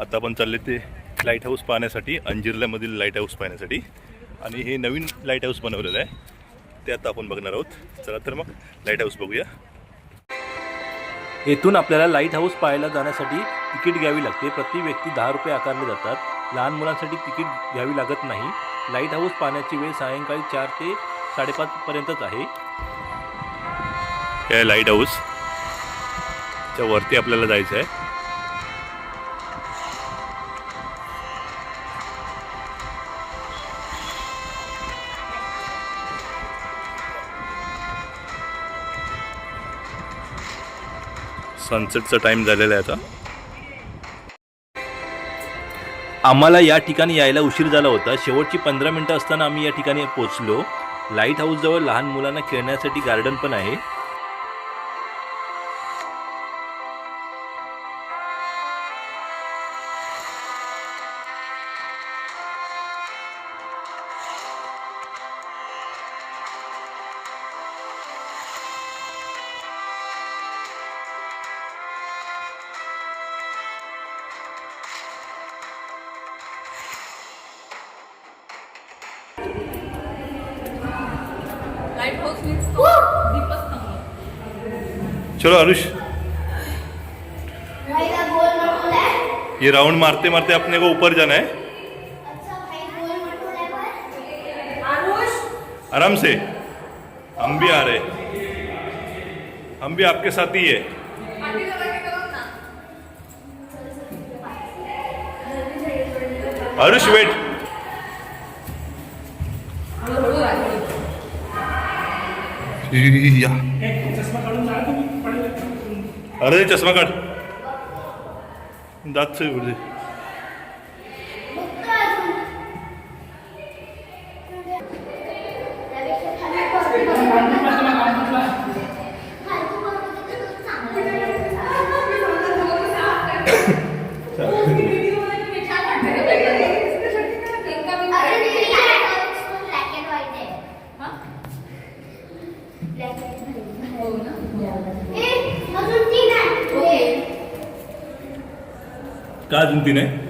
आता आपण चालले ते लाइट हाऊस पाहण्यासाठी अंजिर्ल्यामधील लाइट हाऊस पाहण्यासाठी. आणि हे नवीन लाइट हाऊस बनवलेलं आहे. ते आता आपण बघणार आहोत. चला तर मग लाइट हाऊस बघूया. येथून आपल्याला लाइट हाऊस पाहायला जाण्यासाठी तिकीट घ्यावी लागते. प्रति व्यक्ती दहा रुपये आकारले जातात. लहान मुलांसाठी तिकीट घ्यावी लागत नाही. लाइट हाऊस पाहण्याची वेळ सायंकाळी चार ते साडेपाचपर्यंतच आहे. हे लाइट हाऊसच्या वरती आपल्याला जायचं आहे. सनसेटचा टाइम झालेला आहे आता. आम्हाला या ठिकाणी यायला उशीर झाला होता. शेवटची पंधरा मिनटं असताना आम्ही या ठिकाणी पोहोचलो. लाइट हाऊसजवळ लहान मुलांना खेळण्यासाठी गार्डन पण आहे. लाइट हाउस मीन्स तो दीपस्तंभ चलो आरुष भाई का गोल मटोला है ये राउंड मारते मारते अपने को ऊपर जाना है। अच्छा भाई गोल मटोला पर। आरुष आराम से। हम भी आ रहे। हम भी आपके साथ ही है। पाठी जरा के करो ना। आरुष वेट या अरे चष्मा काढ दात से का अजून तीन आहे?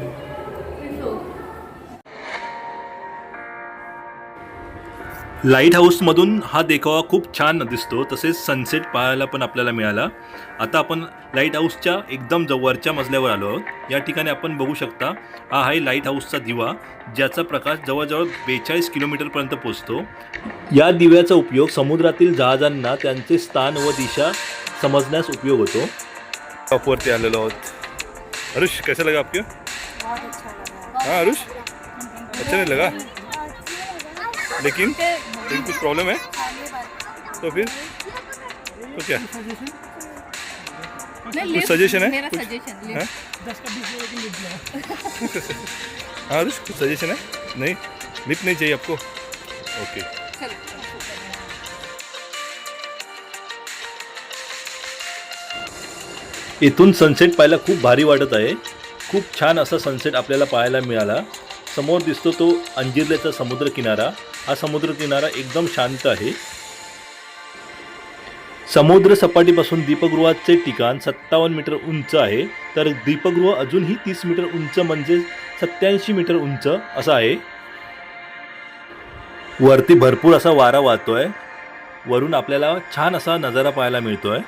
लाइट हाऊसमधून हा देखावा खूप छान दिसतो तसेच सनसेट पाहायला पण आपल्याला मिळाला. आता आपण लाइट हाऊसच्या एकदम जवळच्या मजल्यावर आलो आहोत. या ठिकाणी आपण बघू शकता हा आहे लाइट हाऊसचा दिवा ज्याचा प्रकाश जवळजवळ बेचाळीस किलोमीटरपर्यंत पोचतो या दिव्याचा उपयोग समुद्रातील जहाजांना त्यांचे स्थान व दिशा समजण्यास उपयोग होतो. टॉपवरती आलेलो आहोत. आरुष कैसा लगा आपके? हाँ आरुष अच्छा नहीं लगा? लेकिन लेकिन कुछ प्रॉब्लम है। तो फिर तो क्या? कुछ सजेशन है? मेरा? सजेशन हाँ? हाँ आरुष कुछ सजेशन है? नहीं लिप नहीं चाहिए आपको। ओके इथून सनसेट पाहायला खूप भारी वाटत आहे. खूप छान असा सनसेट आपल्याला पाहायला मिळाला. समोर दिसतो तो अंजिर्ल्याचा समुद्र किनारा हा समुद्र किनारा एकदम शांत आहे. समुद्र सपाटीपासून दीपगृहाचे ठिकाण सत्तावन्न मीटर उंच आहे. तर दीपगृह अजूनही तीस मीटर उंच म्हणजे सत्याऐंशी मीटर उंच असं आहे. वरती भरपूर असा वारा वाहतोय. वरून आपल्याला छान असा नजारा पाहायला मिळतोय.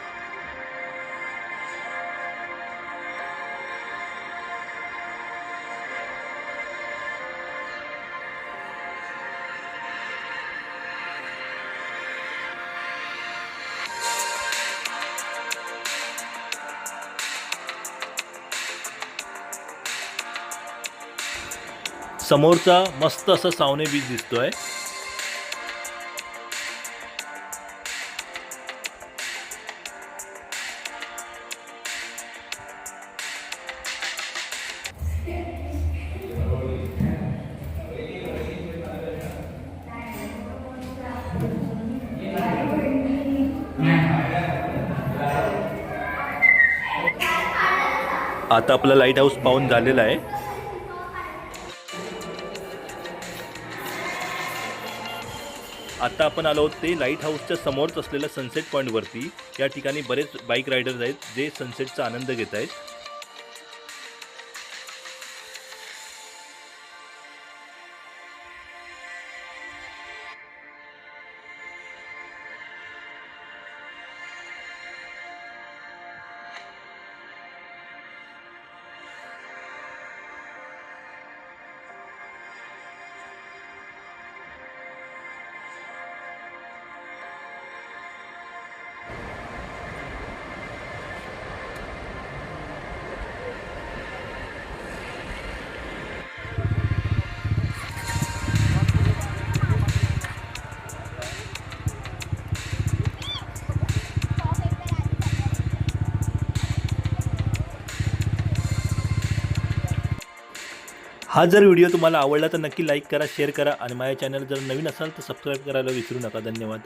समोरचा मस्त असा सावने बीच दिसतोय. आता आपला लाइट हाऊस पाहून झालेला आहे. आता आपण आलो आहोत ते लाइट हाऊसच्या समोरच असलेल्या सनसेट पॉईंटवरती या ठिकाणी बरेच बाईक रायडर्स आहेत जे सनसेटचा आनंद घेत आहेत. हा जर व्हिडिओ तुम्हाला आवडला तर नक्की लाईक करा शेअर करा आणि माझ्या चॅनल जर नवीन असाल तर सबस्क्राईब करायला विसरू नका. धन्यवाद.